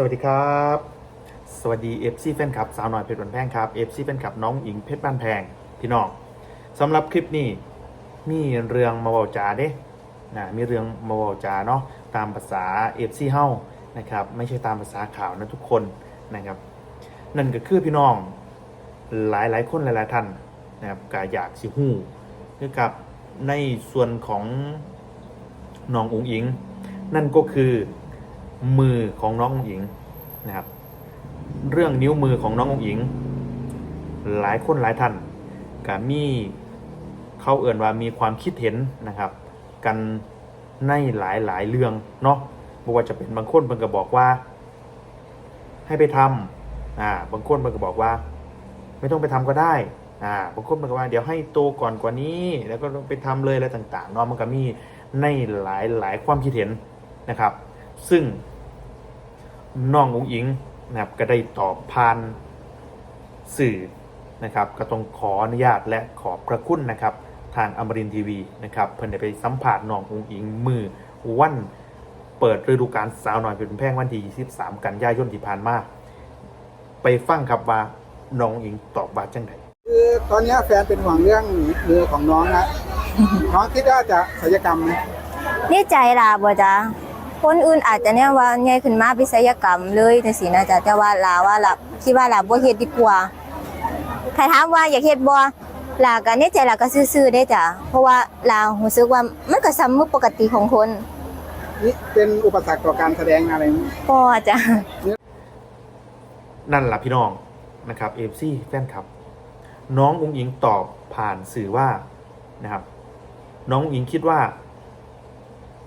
สวัสดีครับ สวัสดี FC แฟนคลับสาวหน่อยเพชรบันแพงครับ FC แฟนคลับน้องอิงเพชรบ้านแพงพี่น้องสำหรับคลิปนี้มีเรื่องมาเว้าจาเด้นะมีเรื่องมาเว้าจาเนาะตามภาษา FC เฮานะครับไม่ใช่ตามภาษาข่าวนะทุกคนนะครับนั่นก็คือพี่น้องหลายหลายๆคนหลายๆท่านนะครับก็อยากสิฮู้เกี่ยวกับในส่วนของน้องอุ๋งอิง นั่นก็คือ มือของน้องอุ๋งอิงนะครับ เรื่องนิ้วมือของน้องอุ๋งอิง หลายคนหลายท่านก็มีเขาเอื่นว่ามีความคิดเห็นนะครับ กันในหลายหลายเรื่องเนาะบอกว่าจะเป็นบางคนเพิ่นก็บอกว่า ให้ไปทำอ่าบางคนเพิ่นก็บอกว่า ไม่ต้องไปทำก็ได้อ่าบางคนเพิ่นก็ว่า เดี๋ยวให้โตก่อนกว่านี้ แล้วก็ไปทำเลยอะไรต่างๆเนาะมันก็มีในหลายหลายความคิดเห็นนะครับ ซึ่ง น้องอุ๋งอิงนะครับก็ได้ตอบผ่านสื่อนะครับ ก็ต้องขออนุญาตและขอบพระคุณนะครับ ทางอมรินทีวีนะครับเพิ่นได้ไปสัมผัสน้องอุ๋งอิงมือวันเปิดฤดูกาลสาวน้อยเป็นแพงวันที่23 กันยายนที่ผ่านมาไปฟังครับว่าน้องอุ๋งอิงตอบว่าจังไดคือตอนเนี้ยแฟนเป็นห่วงเรื่องมือของน้องนะน้องคิดว่าจะศัลยกรรมไหมนี่ใจลาบ่จ้ะ คนอื่นอาจจะเนี่ยว่าใหญ่ขึ้นมาเป็นศัลยกรรมเลยจังซี่นะจ๊ะแต่ว่าลาว่าลาคิดว่าลาบ่เฮ็ดดีกว่าใครถามว่าอยากเฮ็ดบ่ลาก็ในใจลาก็ซื่อๆได้จ้ะเพราะว่าลารู้สึกว่ามันก็ซ้ำมือปกติของคนนี่เป็นอุปสรรคต่อการแสดงอะไรไหมบ่จ้ะนั่นล่ะพี่น้องนะครับเอฟซีแฟนคลับ น้องอุ๋งอิงตอบผ่านสื่อว่านะครับ น้องอุ๋งอิงคิดว่า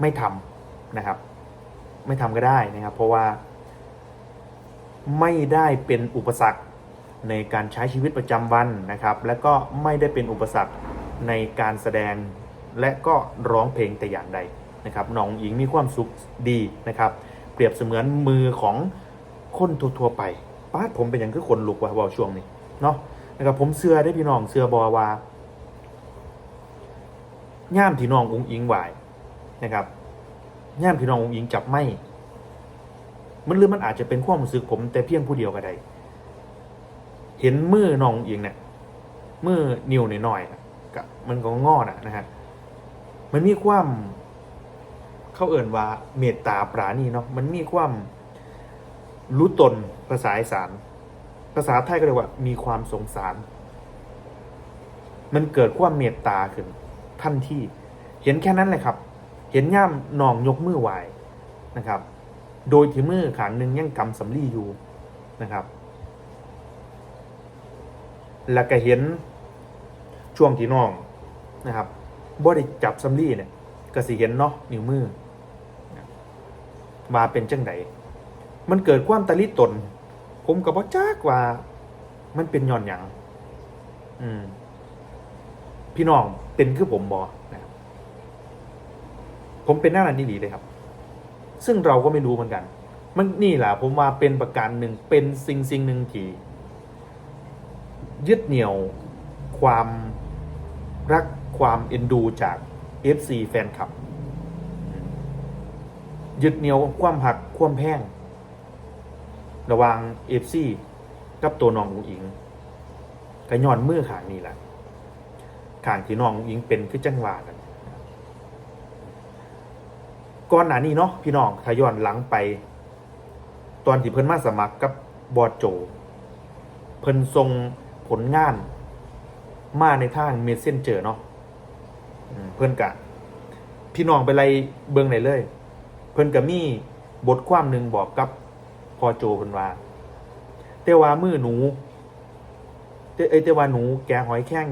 ไม่ทำนะครับ ไม่ทำก็ได้นะครับ เพราะว่า ไม่ได้เป็นอุปสรรคในการใช้ชีวิตประจำวันนะครับ และก็ไม่ได้เป็นอุปสรรคในการแสดงและก็ร้องเพลงแต่อย่างใดนะครับน้องอุ๋งอิงมีความสุขดีนะครับ เปรียบเสมือนมือของคนทั่วๆไปป้าผมเป็นอย่างคือคนลุกว่าบอช่วงนี้เนาะนะครับผมเสื้อได้พี่น้องเสื้อบอว่าย่ามที่น้องอุ้งอิงไหวนะครับ ย่ามที่น้องอุงอิงจับไม่ มันหรือมันอาจจะเป็นความรู้สึกผม แต่เพียงผู้เดียวก็ได้ เห็นมือน้องอิงเนี่ยมือนิ้วหน่อยๆกับมันก็งอนะนะฮะ มันมีความเขาเอ่นว่าเมตตาปราณีเนาะ มันมีความรู้ตนภาษาอีสาน ภาษาไทยก็เรียกว่า มีความสงสาร มันเกิดความเมตตาขึ้นทันที่เห็นแค่นั้นเลยครับ เห็นย่ามนองยกมือไหวนะครับ โดยที่มือขางหนึ่งยังกำสำลีอยู่นะครับ แล้วก็เห็นช่วงที่น้องนะครับบ่ได้จับสำลีเนี่ยก็สิเห็นเนาะนิ้วมือว่าเป็นจังไดมันเกิดความตะลิตน ผมกับพ่จักว่ามันเป็นย้อนหยังอืมพี่น้องเป็นคือผมบอ ผมเป็นหน้านันดีเลยครับ ซึ่งเราก็ไม่รู้เหมือนกัน มันนี่แหละผมว่าเป็นประการหนึ่งเป็นสิ่งสิ่งหนึ่งที่ยึดเหนี่ยวความรักความเอ็นดูจาก FC แฟนคลับ ยึดเหนี่ยวความหักความแพงระว่าง FC กับตัวน้องอุ๋งอิงก็ย้อนมือขางนี่แหละขางที่น้องอุ๋งอิงเป็นคือจังหวะกัน ก่อนหน้านี้เนาะพี่น้องถ้าย้อนหลังไป ตอนที่เพิ่นมาสมัครกับบอโจ เพิ่นทรงผลงาน มาในทางเมสเซนเจอร์เนาะเพิ่นกะพี่น้องไปไล่เบิ่งไหนเลย เพิ่นก็มีบทความหนึ่งบอกกับพอโจเพิ่นว่าแต่ว่ามือหนูแต่เอ้แต่ว่าหนูแกหอยแข้ง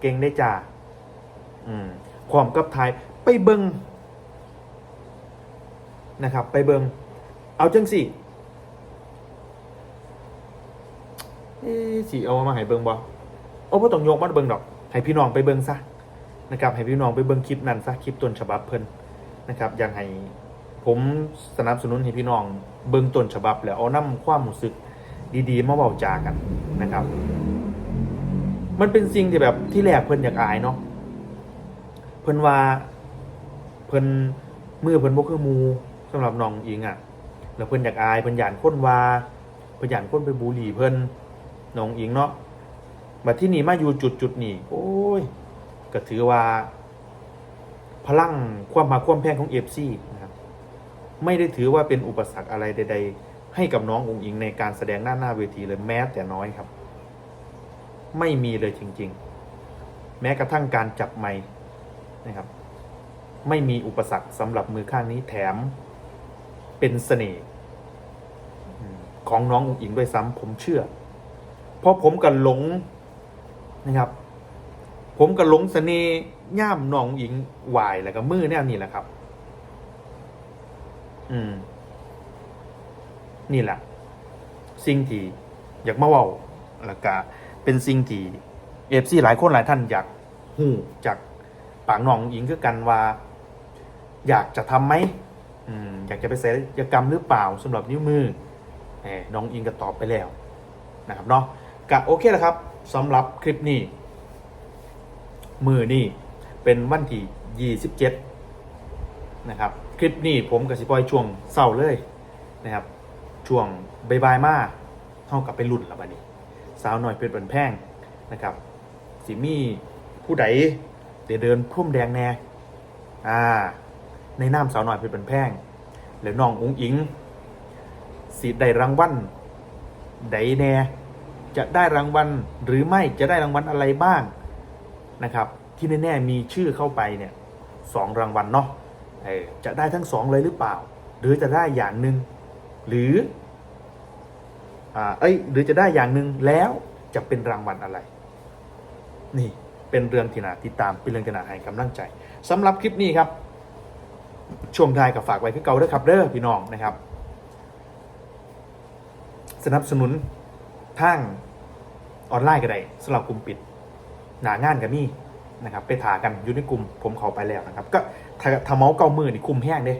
เก่งได้จ้าอืมพร้อมกับทายไปเบิง นะครับ ไปเบิงเอาจังสิเอ๊ะสิเอามาให้เบิงบ่เอาบ่ต้องยกมาเบิงดอก ให้พี่น้องไปเบิงซะนะครับ ให้พี่น้องไปเบิงคลิปนั้นซะคลิปต้นฉบับเพิ่นนะครับ อย่างให้ผมสนับสนุนให้พี่น้องเบิ่งต้นฉบับ แล้วเอานำความรู้สึกดีๆมาเว้าจากันนะครับ มันเป็นสิ่งที่แบบที่แรกเพิ่นอยากอายเนาะเพิ่นว่าเพิ่นมือเพิ่นบ่คือมู สำหรับน้องอิงอะ่ะแล้วเพิ่นอยากอายเพิ่นหยานค้นว่าเพิ่นหยานค้นไปบูลลี่เพิ่นน้องอิงเนาะมาที่นี่มาอยู่จุดจุดนี้โอ้ยก็ถือว่า พลังความมาความแพงของเอฟซีนะครับไม่ได้ถือว่าเป็นอุปสรรคอะไรใด ๆ ให้กับน้ององอิงในการแสดงหน้าหน้าเวทีเลยแม้แต่น้อยครับ ไม่มีเลยจริง ๆ แม้กระทั่งการจับไม้นะครับ ไม่มีอุปสรรคสำหรับมือข้างนี้แถม เป็นเสน่ห์ของน้ององอิงด้วยซ้ำผมเชื่อ เพราะผมกันหลงนะครับ ผมกับหลงเสน่ห์ย่ามน้องหญิงวายแล้วก็มือแนวนี้แหละครับ อืม นี่แหละ สิ่งที่อยากมาเว้าแล้วก็เป็นสิ่งที่เอฟซีหลายคนหลายท่านอยากหูจากปากน้องหญิงคือกันว่า อยากจะทำไหม อยากจะไปศัลยกรรมหรือเปล่าสำหรับนิ้วมือแหมน้องอิงก็ตอบไปแล้วนะครับเนาะก็โอเคแล้วครับสำหรับคลิปนี้ มือนี่เป็นวันที่ 27 นะครับ คลิปนี้ผมกับสิปอยช่วงเศร้าเลยนะครับ ช่วงบายๆมาเท่ากับไปรุ่นแล้วบัดนี้ สาวหน่อยเป็นบันแพงนะครับสิมีผู้ใดเดี๋ยวเดินพุ่มแดงแน่อ่า ในน้ำสาวหน่อยเป็นบันแพงแล้วน้องอุ้งอิงสิได้รางวัลใดแน่จะได้รางวัลหรือไม่จะได้รางวัลอะไรบ้างนะครับ ที่แน่ๆมีชื่อเข้าไปเนี่ยสองรางวัลเนาะจะได้ทั้งสองเลยหรือเปล่า หรือจะได้อย่างหนึ่งหรืออ่าเอ้ยหรือจะได้อย่างหนึ่งแล้วจะเป็นรางวัลอะไร นี่เป็นเรื่องที่น่าติดตามเป็นเรื่องที่น่าให้กำลังใจสำหรับคลิปนี้ครับ ช่วงท้ายกับฝากไว้คือเก่าเด้อครับเด้อพี่น้องนะครับ สนับสนุนทางออนไลน์ก็ได้สำหรับกลุ่มปิด หนางานกับมี่นะครับ ไปถากันอยู่ในกลุ่มผมเข้าไปแล้วนะครับ ก็ถ้าถ้าเมาส์เกามือนี่คุมแห้งเด้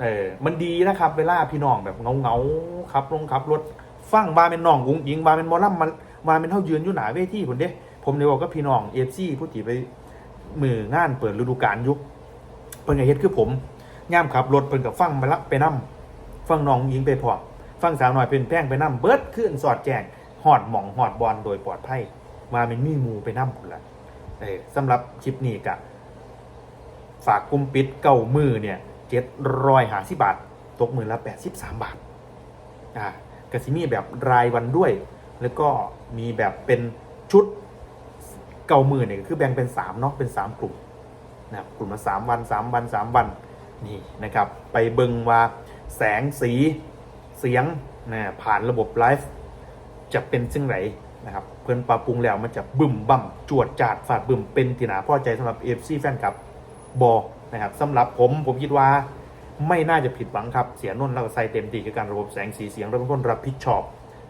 เออมันดีนะครับ เวลาพี่น้องแบบเงาเงาๆขับลงขับรถฟังบาเป็นน้องกุ้งยิงบาเป็นมอลำมันบาเป็นเท่ายืนอยู่หนาเวทีผมเด้ผมเดี๋ยวบอกก็พี่น้องเอฟซีผู้ที่ไปมืองานเปิดฤดูกาลยุค เพิ่นก็เฮ็ดคือผมย่ามขับรถเพิ่นกับฟังไปละไปนํฟังน้องยิงไปพร้อมฟังสาวหน่อยเป็นแพงไปนํเบิดขึ้นสอดแจงหอดหม่องหอดบอลโดยปลอดภัยมาเป็นมีหมูไปนั่มพุ่นละเออสำหรับคลิปนี้กะฝากกุมปิดเก้ามือเนี่ยเจ็ดร้อยหาสิบาท ตกมือละแปดสิบสามบาทอ่ากสิมีแบบรายวันด้วย แล้วก็มีแบบเป็นชุดเก้ามือเนี่ยคือแบ่งเป็นสามเนาะเป็นสามกลุ่ม นะครับกลุ่มละสามวันสามวันสามวันนี่นะครับไปเบิงว่าแสงสีเสียงนะผ่านระบบไลฟ์จะเป็นซึ่งไหนนะครับเพื่อนปรับปรุงแล้วมันจะบึมบั่มจวดจาดฝาดบึมเป็นที่นาพอใจสำหรับเอฟซีแฟนครับบอนะครับสำหรับผมผมคิดว่าไม่น่าจะผิดหวังครับ เสียนุ่นแล้วก็ใส่เต็มที่กับการระบบแสงสีเสียงเราเป็นคนรับผิดชอบ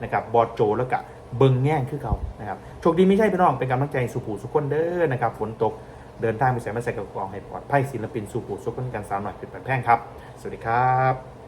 นะครับบอโจแล้วก็เบิงแง่งคือเขานะครับโชคดีไม่ใช่พี่น้องเป็นกำลังใจสุผูสุขคนเด้อนะครับฝนตก เดินทางไปใส่มาใส่กับกองให้ปลอดภัยศิลปินสู่ผูสุขคนกันสาวหน่อยเป็นแพงครับ สวัสดีครับ